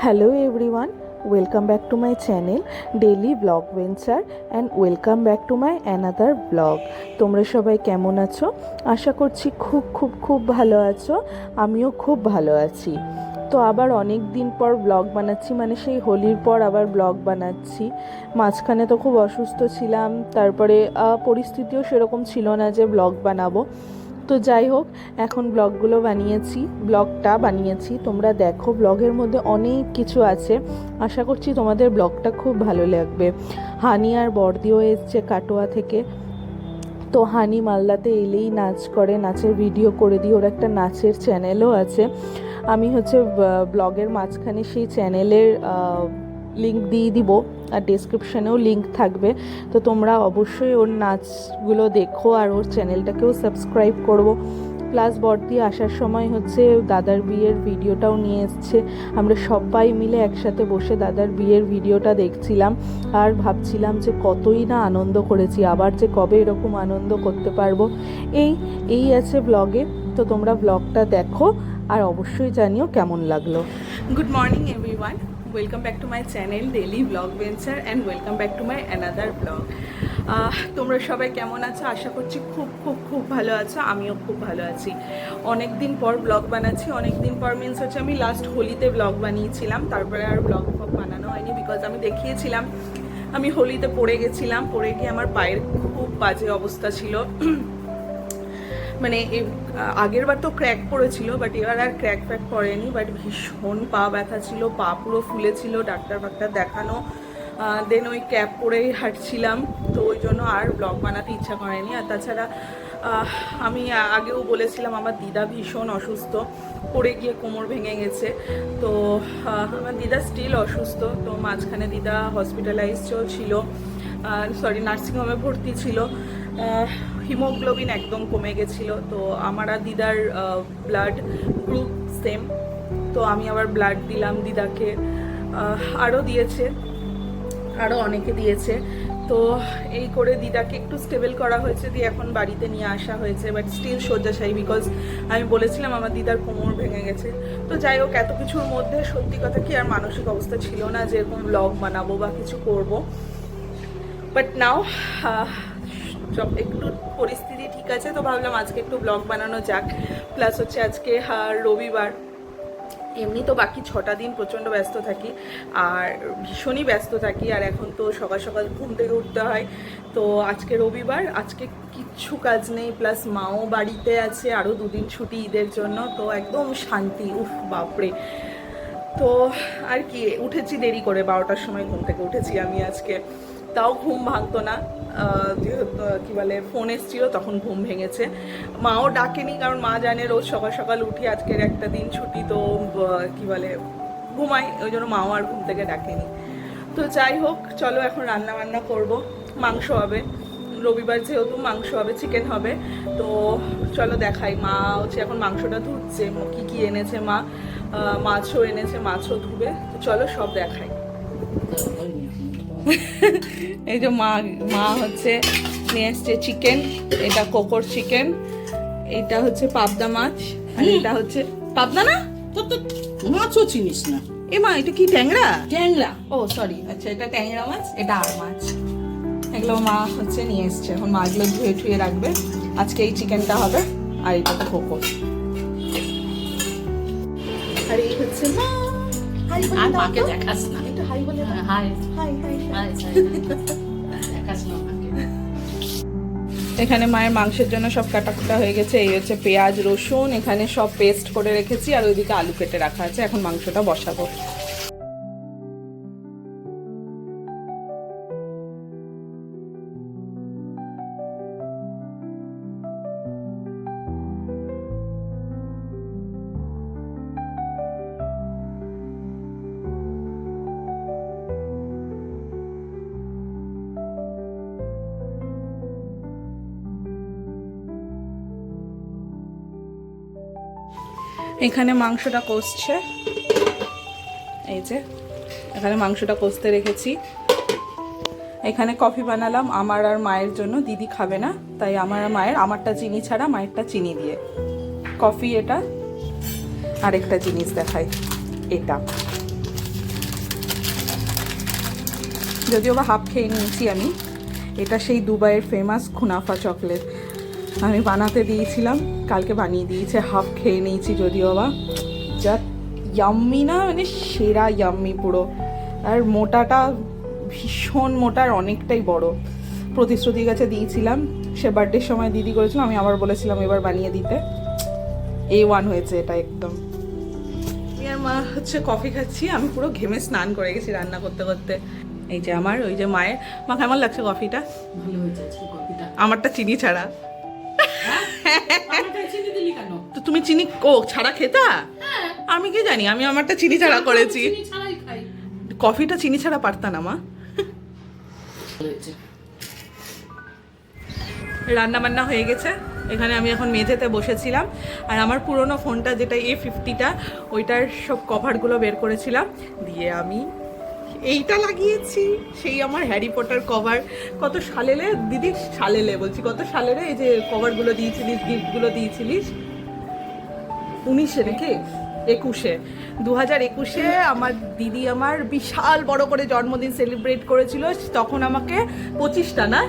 Hello everyone welcome back to my channel daily blog venture and welcome back to my another blog তোমরা সবাই কেমন আছো? আশা করছি খুব খুব খুব ভালো আছো। আমিও খুব ভালো আছি। তো আবার অনেক দিন পর ব্লগ বানাচ্ছি মানে সেই হোলির পর আবার ব্লগ বানাচ্ছি। মাঝখানে তো খুব অসুস্থ ছিলাম, তারপরে পরিস্থিতিও সেরকম ছিল না যে ব্লগ বানাবো। তো যাই হোক, এখন ব্লগগুলো বানিয়েছি, ব্লগটা বানিয়েছি। তোমরা দেখো, ব্লগের মধ্যে অনেক কিছু আছে। আশা করছি তোমাদের ব্লগটা খুব ভালো লাগবে। হানি আর বর্দিও এসছে কাটোয়া থেকে। তো হানি মালদাতে এলেই নাচ করে, নাচের ভিডিও করে দিই। ওর একটা নাচের চ্যানেলও আছে। আমি হচ্ছে ব্লগের মাঝখানে সেই চ্যানেলের লিঙ্ক দিয়ে দিব আর ডেসক্রিপশনেও লিঙ্ক থাকবে। তো তোমরা অবশ্যই ওর নাচগুলো দেখো আর ওর চ্যানেলটাকেও সাবস্ক্রাইব করব। প্লাস বর্দি আসার সময় হচ্ছে দাদার বিয়ের ভিডিওটাও নিয়ে এসছে। আমরা সবাই মিলে একসাথে বসে দাদার বিয়ের ভিডিওটা দেখছিলাম আর ভাবছিলাম যে কতই না আনন্দ করেছি, আবার যে কবে এরকম আনন্দ করতে পারব। এই এই আছে ব্লগে তো তোমরা ব্লগটা দেখো আর অবশ্যই জানিও কেমন লাগল। Good morning everyone welcome back to my channel daily blog venture and welcome back to my another blog তোমরা সবাই কেমন আছো? আশা করছি খুব খুব খুব ভালো আছো। আমিও খুব ভালো আছি। অনেক দিন পর ব্লগ বানাচ্ছি। অনেক দিন পর মিনস হচ্ছে আমি লাস্ট হোলিতে ব্লগ বানিয়েছিলাম। তারপরে আর ব্লগ ফগ বানানো হয়নি বিকজ আমি দেখিয়েছিলাম। আমি হোলিতে পড়ে গেছিলাম। পড়ে গিয়ে আমার পায়ের খুব বাজে অবস্থা ছিল। মানে আগের বার তো ক্র্যাক পড়েছিল বাট এবার আর ক্র্যাক ফ্র্যাক পড়েনি বাট ভীষণ পা ব্যথা ছিল, পা পুরো ফুলেছিল ডাক্তার ফাক্তার দেখানো দেন ওই ক্যাপ পরেই হাঁটছিলাম, তো ওই জন্য আর ব্লগ বানাতে ইচ্ছা করেনি। আর তাছাড়া আমি আগেও বলেছিলাম, আমার দিদা ভীষণ অসুস্থ, পড়ে গিয়ে কোমর ভেঙে গেছে, তো আমার দিদা স্টিল অসুস্থ, তো মাঝখানে দিদা হসপিটালাইজড ছিল সরি নার্সিংহোমে ভর্তি ছিল হিমোগ্লোবিন একদম কমে গেছিল, তো আমার আর দিদার ব্লাড গ্রুপ সেম তো আমি আবার ব্লাড দিলাম দিদাকে আরও দিয়েছে আরও অনেকে দিয়েছে, তো এই করে দিদাকে একটু স্টেবল করা হয়েছে, দিয়ে এখন বাড়িতে নিয়ে আসা হয়েছে বাট স্টিল শয্যাশায়ী বিকজ আমি বলেছিলাম আমার দিদার কোমর ভেঙে গেছে, তো যাই হোক, এত কিছুর মধ্যে সত্যি কথা কি আর মানসিক অবস্থা ছিল না যে এরকম ব্লগ বানাবো বা কিছু করব বাট নাও সব একটু পরিস্থিতি ঠিক আছে তো ভাবলাম আজকে একটু ব্লগ বানানো যাক। প্লাস হচ্ছে আজকে রবিবার। এমনি তো বাকি ছটা দিন প্রচণ্ড ব্যস্ত থাকি, আর ভীষণই ব্যস্ত থাকি, আর এখন তো সকাল সকাল ঘুম থেকে উঠতে হয়। তো আজকে রবিবার, আজকে কিচ্ছু কাজ নেই প্লাস মাও বাড়িতে আছে, আরও দুদিন ছুটি ঈদের জন্য, তো একদম শান্তি, উফ বাপরে। তো আর কি, উঠেছি দেরি করে, বারোটার সময় ঘুম থেকে উঠেছি আমি আজকে। তাও ঘুম ভাঙতো না। কি বলে, ফোন এসেছিল, তখন ঘুম ভেঙেছে। মাও ডাকেনি, কারণ মা জানে রোজ সকাল সকাল উঠি আজকের একটা দিন ছুটি, তো কি বলে, ঘুমাই, ওই জন্য মাও আর ঘুম থেকে ডাকেনি। তো যাই হোক, চলো এখন রান্না বান্না করব। মাংস হবে। রবিবার যেহেতু মাংস হবে চিকেন হবে, তো চলো দেখাই। মা হচ্ছে এখন মাংসটা ধুচ্ছে কি কি এনেছে মা? মাছও এনেছে, মাছও ধুবে। তো চলো সব দেখাই। এই যে মা মা হচ্ছে নিয়ে এসছে চিকেন এটা কোকর চিকেন এটা হচ্ছে পাবদা মাছ আর এটা হচ্ছে পাবদা না? তোর তো মাছও চিনিস না। এ মা এটা কি ট্যাংরা? ট্যাংরা। ও সরি আচ্ছা এটা ট্যাংরা মাছ এটা আর মাছ। এগুলো মা হচ্ছে নিয়ে এসছে এখন মাছগুলো ধুয়ে ধুয়ে রাখবে। আজকে এই চিকেনটা হবে আর এটা তো কোকর আর এই হচ্ছে মা। আর মাকে দেখাস না। একটু হাই বলে হাই। High high high. দেখাস না এখানে মায়ের মাংসের জন্য সব কাটাকুটা হয়ে গেছে। এই হচ্ছে পেঁয়াজ রসুন। এখানে সব পেস্ট করে রেখেছি। আর ওইদিকে আলু কেটে রাখা আছে। এখন মাংসটা বসাবো। এখানে মাংসটা কষছে। এই যে, এখানে মাংসটা কষতে রেখেছি। এখানে কফি বানালাম, আমার আর মায়ের জন্য। দিদি খাবে না, তাই আমার আর মায়ের, আমারটা চিনি ছাড়া মায়েরটা চিনি দিয়ে। কফি এটা, আরেকটা জিনিস দেখাই, এটা। যদিও বা হাফ খেয়ে নিয়েছি আমি, এটা সেই দুবাইয়ের ফেমাস খুনাফা চকলেট আমি বানাতে দিয়েছিলাম কালকে বানিয়ে দিয়েছে হাফ খেয়ে নিয়েছি যদিও বা। যা ইয়াম্মি না মানে সেরা ইয়াম্মি পুরো। আর মোটাটা ভীষণ মোটা আর অনেকটাই বড়। প্রতিশ্রুতির কাছে দিয়েছিলাম সে বার্থডের সময় দিদি করেছিল আমি আবার বলেছিলাম এবার বানিয়ে দিতে। এ ওয়ান হয়েছে এটা একদম। আর মা হচ্ছে কফি খাচ্ছি আমি পুরো ঘেমে স্নান করে গেছি রান্না করতে করতে। এই যে আমার ওই যে মায়ের মা কেমন লাগছে কফিটা ভালো হয়েছে কফিটা আমারটা চিনি ছাড়া। তো তুমি চিনি ও ছাড়া খেতা? আমি কি জানি? আমি আমারটা চিনি ছাড়া করেছি। কফিটা চিনি ছাড়া পারতা না মা। রান্না বান্না হয়ে গেছে। এখানে আমি এখন মেঝেতে বসেছিলাম। আর আমার পুরনো ফোনটা যেটা এ ফিফটিটা ওইটার সব কভারগুলো বের করেছিলাম। দিয়ে আমি এইটা লাগিয়েছি। সেই আমার হ্যারি পটার কভার কত সালেলে? দিদি সালেলে বলছি, কত সালেরে এই যে কভারগুলো দিয়েছিলিস গিফটগুলো দিয়েছিলিস? উনিশে নাকি? একুশে। দু হাজার একুশে আমার দিদি আমার বিশাল বড় করে জন্মদিন সেলিব্রেট করেছিল। তখন আমাকে পঁচিশটা না?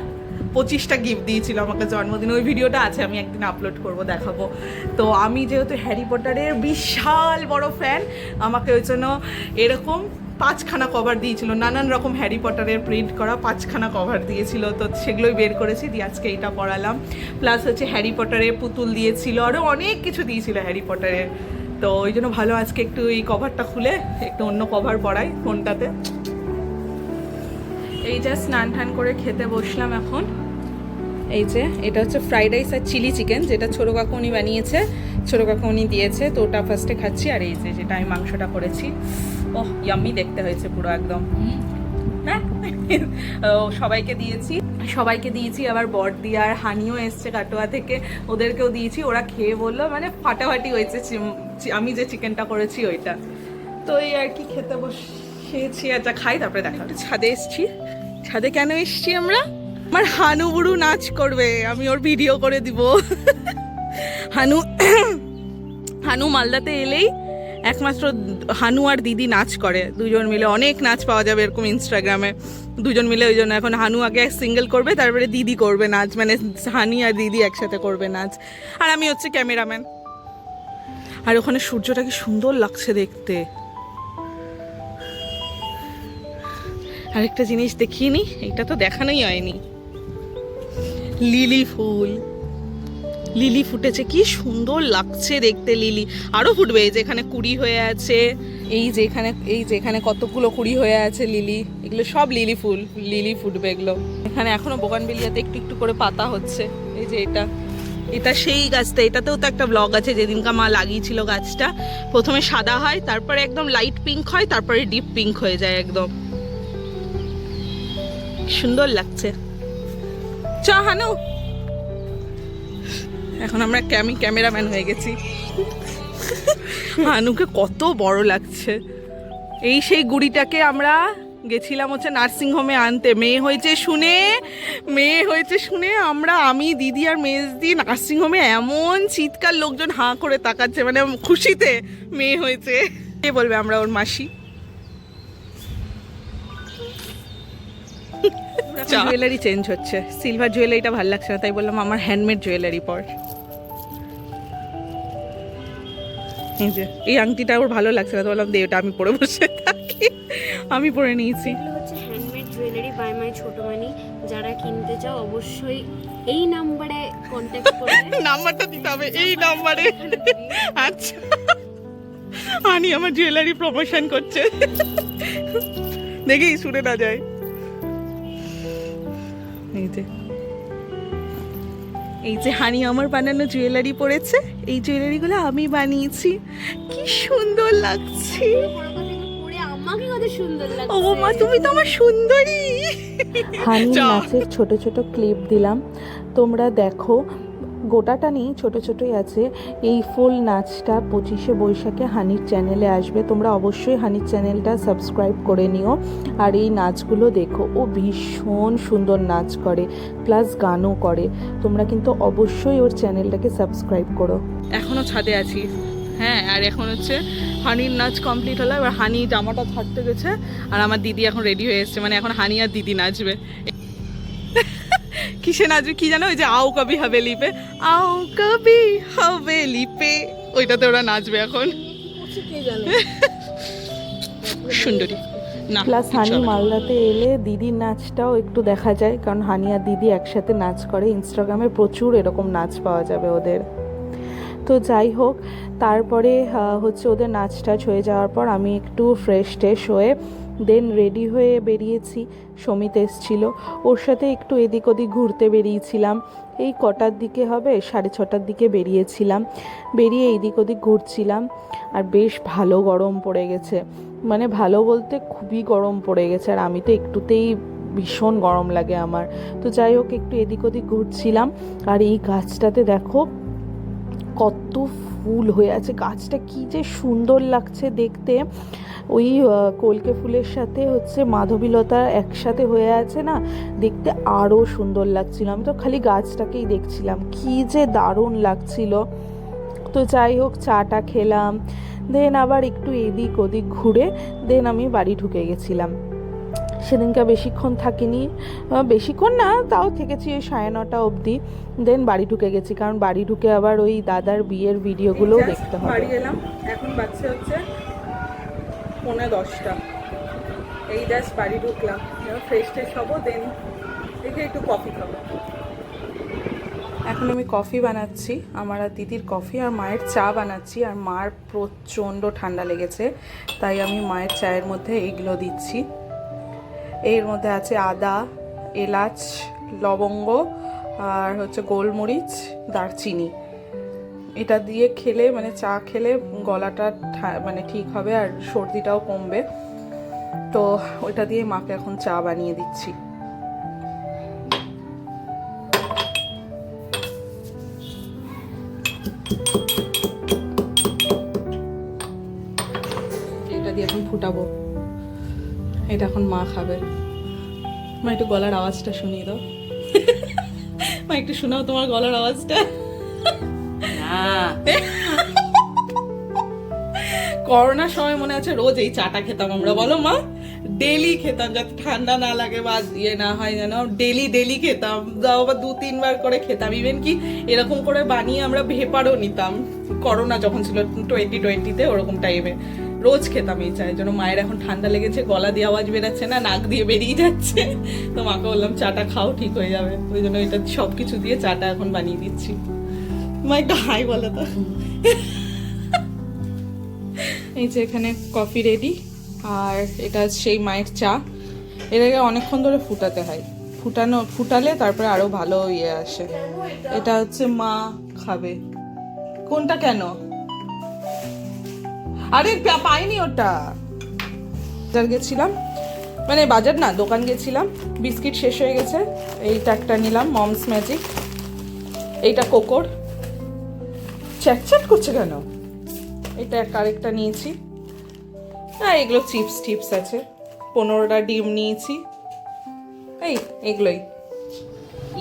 পঁচিশটা গিফট দিয়েছিল আমাকে জন্মদিন। ওই ভিডিওটা আছে, আমি একদিন আপলোড করব, দেখাবো। তো আমি যেহেতু হ্যারি পটারের বিশাল বড় ফ্যান আমাকে ওই জন্য এরকম পাঁচখানা কভার দিয়েছিল। নানান রকম হ্যারি পটারের প্রিন্ট করা পাঁচখানা কভার দিয়েছিল। তো সেগুলোই বের করেছি, দিয়ে আজকে এইটা পড়ালাম। প্লাস হচ্ছে হ্যারি পটারের পুতুল দিয়েছিল আরও অনেক কিছু দিয়েছিল হ্যারি পটারের তো ওই জন্য ভালো আজকে একটু এই কভারটা খুলে, একটু অন্য কভার পরাই ফোনটাতে। এই যা স্নান টান করে খেতে বসলাম এখন। এই যে, এটা হচ্ছে ফ্রাইড রাইস আর চিলি চিকেন যেটা ছোটো কাকুনি বানিয়েছে, ছোটো কাকুনি দিয়েছে। তো ওটা ফার্স্টে খাচ্ছি, আর এই যে, যেটা আমি মাংসটা করেছি। ওহ ইয়াম্মি দেখতে হয়েছে পুরো একদম। হ্যাঁ? ও, সবাইকে দিয়েছি। সবাইকে দিয়েছি আবার বড়দি আর হানিও এসছে কাটোয়া থেকে। ওদেরকেও দিয়েছি ওরা খেয়ে বলল মানে ফাটাফাটি হয়েছে আমি যে চিকেনটা করেছি ওইটা। তো এই আর কি খেতে বসেছি আচ্ছা খাই তারপরে দেখা একটু ছাদে এসছি। ছাদে কেন এসছি আমরা? আমার হানু বুড়ু নাচ করবে আমি ওর ভিডিও করে দিব। হানু হানু মালদাতে এলেই একমাত্র হানু আর দিদি নাচ করে, দুজন মিলে অনেক নাচ পাওয়া যাবে এরকম ইনস্টাগ্রামে দুজন মিলে ওই জন্য এখন হানু আগে সিঙ্গেল করবে, তারপরে দিদি করবে নাচ মানে হানি আর দিদি একসাথে করবে নাচ। আর আমি হচ্ছে ক্যামেরাম্যান আর ওখানে সূর্যটা কি সুন্দর লাগছে দেখতে। আরেকটা জিনিস দেখিয়ে নি এটা তো দেখানোই হয়নি। লিলি ফুল। লিলি ফুটেছে, কি সুন্দর লাগছে দেখতে লিলি। আরও ফুটবে, এই যে এখানে কুড়ি হয়ে আছে, এই যে এখানে, এই যে এখানে কতগুলো কুড়ি হয়ে আছে লিলি। এগুলো সব লিলি ফুল, লিলি ফুটবে এগুলো। এখানে এখনও বোগানবেলিয়াতে একটু একটু করে পাতা হচ্ছে, এই যে এটা। এটা সেই গাছটা, এটাতেও তো একটা ব্লগ আছে, যেদিনকে মা লাগিয়েছিল গাছটা। প্রথমে সাদা হয়, তারপরে একদম লাইট পিঙ্ক হয়, তারপরে ডিপ পিঙ্ক হয়ে যায় একদম। সুন্দর লাগছে। চ, হানু। এখন আমরা আমি ক্যামেরাম্যান হয়ে গেছি। হানুকে কত বড় লাগছে। এই সেই গুড়িটাকে আমরা গেছিলাম হচ্ছে নার্সিং হোমে আনতে। মেয়ে হয়েছে শুনে মেয়ে হয়েছে শুনে আমরা আমি দিদি আর মেজদি নার্সিং হোমে এমন চিৎকার লোকজন হাঁ করে তাকাচ্ছে মানে খুশিতে মেয়ে হয়েছে। কে বলবে আমরা ওর মাসি? জুয়েলারি চেঞ্জ হচ্ছে। সিলভার জুয়েলারিটা ভালো লাগছে না তাই বললাম আমার হ্যান্ডমেড জুয়েলারি পর। এই যে এই আংটিটা ওর ভালো লাগছে না তো বললাম দে ওটা আমি পরে বসে থাকি। আমি পরে নিয়েছি। হচ্ছে হ্যান্ডমেড জুয়েলারি বাই মাই ছোট মানি। যারা কিনতে চাও অবশ্যই এই নাম্বারে কন্ট্যাক্ট করবে। নাম্বারটা দিতে হবে এই নাম্বারে। আচ্ছা। আনি আমার জুয়েলারি প্রমোশন করছে। দেখি শুনে না যায়। এই যে। এই যে হানি আমার বানানো জুয়েলারি পড়েছে এই জুয়েলারিগুলো আমি বানিয়েছি। কি সুন্দর লাগছে। ও মা তুমি তো আমার সুন্দরী। হানি। নাচের ছোট ছোট ক্লিপ দিলাম। তোমরা দেখো গোটাটা নেই ছোট ছোটই আছে। এই ফুল নাচটা পঁচিশে বৈশাখে হানির চ্যানেলে আসবে। তোমরা অবশ্যই হানির চ্যানেলটা সাবস্ক্রাইব করে নিও। আর এই নাচগুলো দেখো, ও ভীষণ সুন্দর নাচ করে, প্লাস গানও করে। তোমরা কিন্তু অবশ্যই ওর চ্যানেলটাকে সাবস্ক্রাইব করো। এখনও ছাদে আছি। হ্যাঁ আর এখন হচ্ছে হানির নাচ কমপ্লিট হলো। এবার হানি জামাটা ছাড়তে গেছে, আর আমার দিদি এখন রেডি হয়ে এসছে। মানে এখন হানি আর দিদি নাচবে। কিসে নাচবে কি জানো ওই যে আও কবি হাভেলি পে আও কবি হাভেলি পে ওইটাতে ওরা নাচবে এখন। সুন্দরী। না প্লাস হানি মালদাতে এলে দিদির নাচটাও একটু দেখা যায় কারণ হানি আর দিদি একসাথে নাচ করে ইনস্টাগ্রামে প্রচুর এরকম নাচ পাওয়া যাবে ওদের। তো যাই হোক তারপরে হচ্ছে ওদের নাচ টাচ হয়ে যাওয়ার পর আমি একটু ফ্রেশ ট্রেশ হয়ে দেন রেডি হয়ে বেরিয়েছি। সমিত এসছিল। ওর সাথে একটু এদিক ওদিক ঘুরতে বেরিয়েছিলাম। এই কটার দিকে হবে, সাড়ে ছটার দিকে বেরিয়েছিলাম। বেরিয়ে এইদিক ওদিক ঘুরছিলাম। আর বেশ ভালো গরম পড়ে গেছে। মানে ভালো বলতে খুবই গরম পড়ে গেছে। আর আমি তো একটুতেই ভীষণ গরম লাগে আমার। তো যাই হোক, একটু এদিক ওদিক ঘুরছিলাম। আর এই গাছটাতে দেখো, কত ফুল হয়ে আছে। গাছটা কি যে সুন্দর লাগছে দেখতে। ওই কলকে ফুলের সাথে হচ্ছে মাধবীলতা একসাথে হয়ে আছে না? দেখতে আরও সুন্দর লাগছিল। আমি তো খালি গাছটাকেই দেখছিলাম। কি যে দারুণ লাগছিল। তো যাই হোক, চাটা খেলাম। দেন আবার একটু এদিক ওদিক ঘুরে, দেন আমি বাড়ি ঢুকে গেছিলাম। সেদিনকে বেশিক্ষণ থাকিনি। বেশিক্ষণ না তাও থেকেছি ওই সাড়ে নটা অবধি। দেন বাড়ি ঢুকে গেছি কারণ বাড়ি ঢুকে আবার ওই দাদার বিয়ের ভিডিওগুলোও দেখতে হবে। বাড়ি এলাম এখন বাচ্চা হচ্ছে পৌনে দশটা। এই জাস্ট বাড়ি ঢুকলাম ফ্রেশ ট্রেশ হব দেন দেখে একটু কফি খাব। এখন আমি কফি বানাচ্ছি আমার আর দিদির কফি আর মায়ের চা বানাচ্ছি আর মার প্রচণ্ড ঠান্ডা লেগেছে তাই আমি মায়ের চায়ের মধ্যে এগুলো দিচ্ছি। এর মধ্যে আছে আদা, এলাচ, লবঙ্গ আর হচ্ছে গোলমরিচ, দারচিনি। এটা দিয়ে খেলে মানে চা খেলে গলাটা মানে ঠিক হবে আর সর্দিটাও কমবে। তো ওইটা দিয়ে মাকে এখন চা বানিয়ে দিচ্ছি। এটা দিয়ে এখন ফুটাবো। এটা এখন মা খাবে। মা একটু গলার আওয়াজটা শুনিয়ে দাও। মা একটু শোনাও তোমার গলার আওয়াজটা। করোনার সময় মনে আছে রোজ এই চাটা খেতাম আমরা বলো মা? ডেলি খেতাম যাতে ঠান্ডা না লাগে বা ইয়ে না হয় যেন। ডেলি ডেলি খেতাম। যাও আবার দু তিনবার করে খেতাম। ইভেন কি এরকম করে বানিয়ে আমরা ভেপারও নিতাম। করোনা যখন ছিল টোয়েন্টি টোয়েন্টিতে ওরকম টাইমে রোজ খেতাম এই চায়ের জন্য। মায়ের এখন ঠান্ডা লেগেছে, গলা দিয়ে আওয়াজ বেরাচ্ছে না, নাক দিয়ে বেরিয়ে যাচ্ছে। তো মাকে বললাম, চাটা খাও, ঠিক হয়ে যাবে। ওই জন্য এটা সব কিছু দিয়ে চাটা এখন বানিয়ে দিচ্ছি। মা একটু হাই বলো তো। এই যে এখানে কফি রেডি আর এটা সেই মায়ের চা। এটাকে অনেকক্ষণ ধরে ফুটাতে হয়। ফুটানো, ফুটালে তারপরে আরও ভালো ইয়ে আসে। এটা হচ্ছে মা খাবে। কোনটা কেন? আরে পাইনি ওটা। বাজার গেছিলাম। মানে বাজার না, দোকান গেছিলাম। বিস্কিট শেষ হয়ে গেছে। এইটা একটা নিলাম, মমস ম্যাজিক। এইটা কোকোর। চ্যাট করছে কেন? এটা আরেকটা নিয়েছি। হ্যাঁ এগুলো চিপস টিপস আছে। পনেরোটা ডিম নিয়েছি। এই, এগুলোই।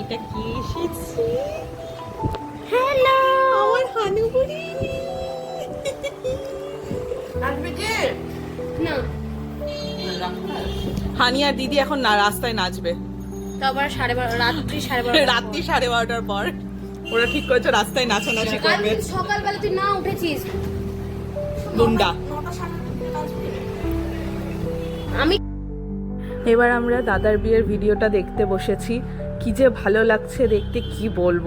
এটা কি এসেছে? হ্যালো, আমার হানুবুড়ি হানি আর দিদি এখন না রাস্তায় নাচবে। তো আবার সাড়ে বারো রাত্রি সাড়ে বারো রাত্রি সাড়ে বারোটার পর। ওরা ঠিক করেছে রাস্তায় নাচানাচি করবে। সকালবেলা তুই না উঠেছিস। গুন্ডা। আমি এবার আমরা দাদার বিয়ের ভিডিওটা দেখতে বসেছি। কি যে ভালো লাগছে দেখতে কি বলব?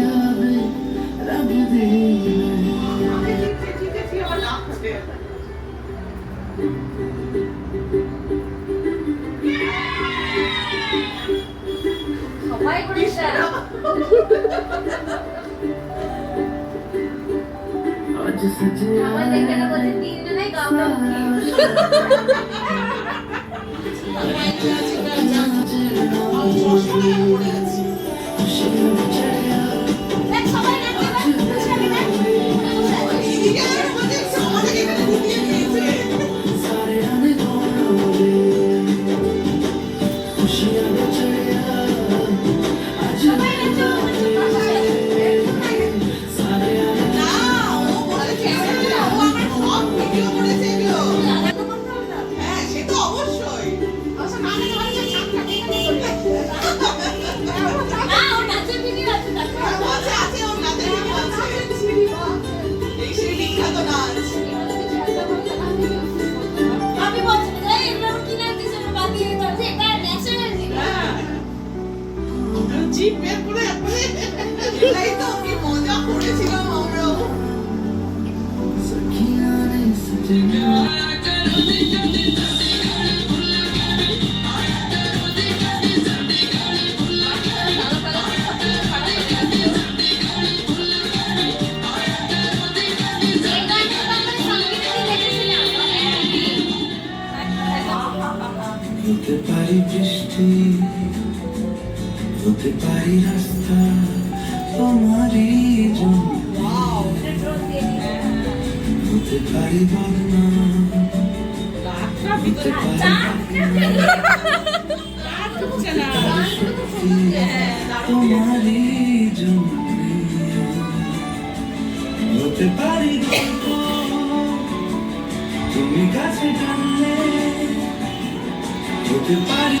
আমার 行，别不累不累，累。পারি রাস্তা তোমারই জন্য। হতে পারি বদনাম হতে পারি তোমারই জন্য। হতে পারি তুমি কাছে টানলে। হতে পারি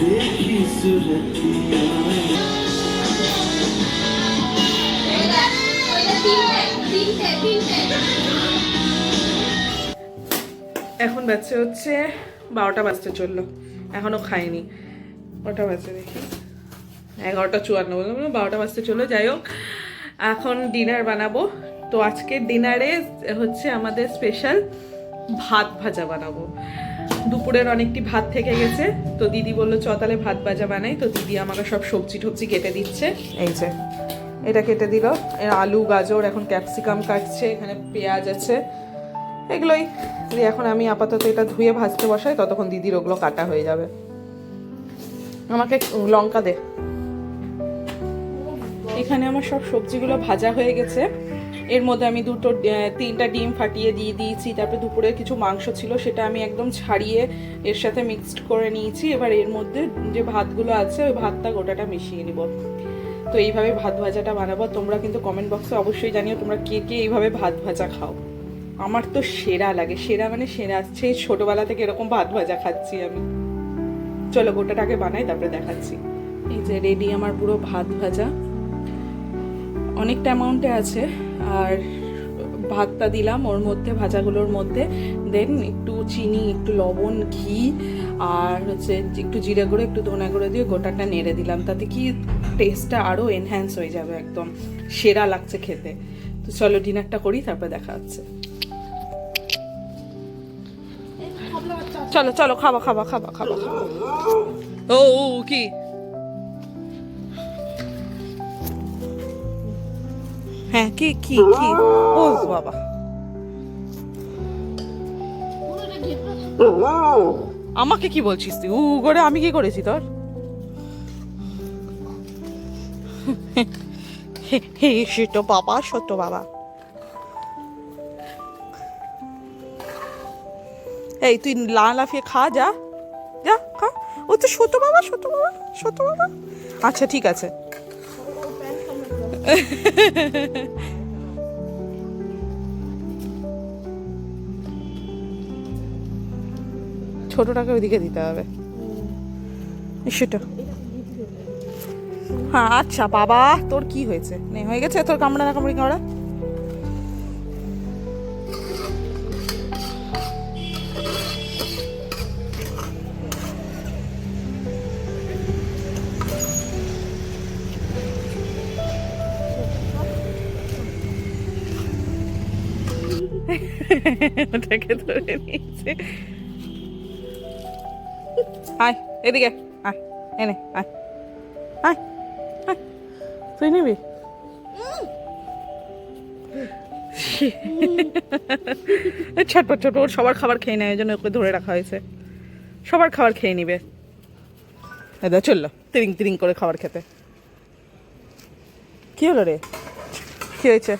এখন বাচ্চা হচ্ছে বারোটা বাজতে চলল। এখনও খাইনি। ওটা বাজে দেখি? এগারোটা চুয়ান্ন বললাম বারোটা বাজতে চলল। যাই হোক, এখন ডিনার বানাবো। তো আজকে ডিনারে হচ্ছে আমাদের স্পেশাল ভাত ভাজা বানাবো। দুপুরের অনেকটি ভাত থেকে গেছে। তো দিদি বলল, চ ভাত ভাজা বানাই। তো দিদি আমাকে সব সবজি টবজি কেটে দিচ্ছে। এই যে, এটা কেটে দিল। আলু, গাজর, এখন ক্যাপসিকাম কাটছে, এখানে পেঁয়াজ আছে। এগুলোই। দিয়ে এখন আমি আপাতত এটা ধুয়ে ভাজতে বসাই, ততক্ষণ দিদির ওগুলো কাটা হয়ে যাবে। আমাকে লঙ্কা দে। এখানে আমার সব সবজিগুলো ভাজা হয়ে গেছে। এর মধ্যে আমি দুটো তিনটা ডিম ফাটিয়ে দিয়ে দিয়েছি, তারপরে দুপুরে কিছু মাংস ছিল, সেটা আমি একদম ছাড়িয়ে এর সাথে মিক্সড করে নিয়েছি। এবার এর মধ্যে যে ভাতগুলো আছে, ওই ভাতটা গোটাটা মিশিয়ে নিব। তো এইভাবে ভাত ভাজাটা বানাবো। তোমরা কিন্তু কমেন্ট বক্সে অবশ্যই জানিও তোমরা কে কে এইভাবে ভাত ভাজা খাও। আমার তো সেরা লাগে। সেরা মানে সেরা। সেই ছোটবেলা থেকে এরকম ভাত ভাজা খাচ্ছি আমি। চলো গোটাটাকে বানাই, তারপরে দেখাচ্ছি। এই যে রেডি আমার পুরো ভাত ভাজা। অনেকটা অ্যামাউন্টে আছে। আর ভাতটা দিলাম ওর মধ্যে, ভাজাগুলোর মধ্যে। দেন একটু চিনি, একটু লবণ, ঘি, আর হচ্ছে একটু জিরে গুঁড়ো, একটু ধনে গুঁড়ো দিয়ে গোটাটা নেড়ে দিলাম। তাতে কি টেস্টটা আরও এনহ্যান্স হয়ে যাবে একদম। সেরা লাগছে খেতে। তো চলো ডিনারটা করি, তারপরে দেখা হচ্ছে। চলো চলো, খাবা খাবা খাবা খাবা ও ও, কি? হ্যাঁ কি কি কি? ও বাবা। আমাকে কি বলছিস তুই? উ করে আমি কি করেছি তোর? হে সেটো বাবা, সত্য বাবা। এই, তুই লা লাফিয়ে খা, যা। যা, খা। ও তো সত্য বাবা সত্য বাবা সত্য বাবা। আচ্ছা ঠিক আছে। ছোটটাকে ওইদিকে দিতে হবে। সেটা হ্যাঁ আচ্ছা বাবা, তোর কি হয়েছে? নে, হয়ে গেছে? তোর কামড়া না কামড়ি, কামড়া? ওটাকে ধরে নিয়েছে। আয়, এদিকে আয় এনে, আয় আয় তুই নিবি? ছটপট ছোট ওর সবার খাবার খেয়ে নেয় জন্য ওকে ধরে রাখা হয়েছে। সবার খাবার খেয়ে নিবে। দাদা চলল তিরিং তিরিং করে খাবার খেতে। কি হলো রে? কি হয়েছে?